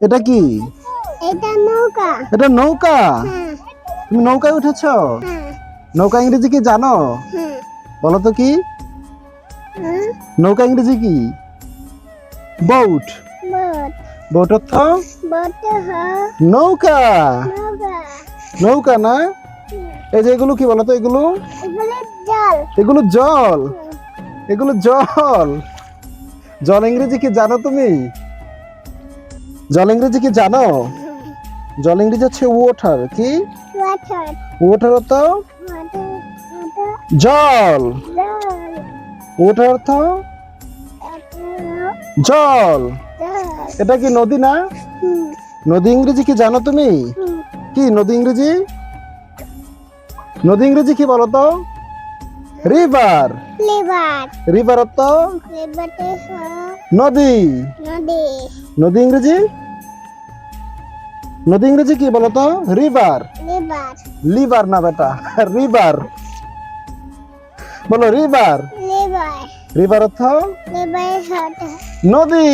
এটা কি? এটা নৌকা। এটা নৌকা? হ্যাঁ। তুমি নৌকায় উঠেছ? হ্যাঁ। নৌকা ইংরেজি কি জানো? বলো তো কি? নৌকা ইংরেজি কি? বোট। বোট। অর্থ? নৌকা। নৌকা। না? এই যে এগুলো কি বলো তো এগুলো? এগুলো জল। এগুলো জল। জল ইংরেজি কি জানো তুমি? জল ইংরেজি কি জানো? জল ইংরেজি হচ্ছে ওয়াটার কি? ওয়াটার ওয়াটার অর্থ? জল। ওয়াটার অর্থ? জল। এটা কি নদী না? নদী ইংরেজি কি জানো তুমি? কি নদী ইংরেজি? নদী ইংরেজি কি বলো তো? রিভার রিভার অর্থ? নদী। নদী। নদী ইংরেজি? নদী ইংরেজি কি বলতো? রিভার লিভার না বেটা রিভার বলো রিভার রিভার অর্থ? নদী।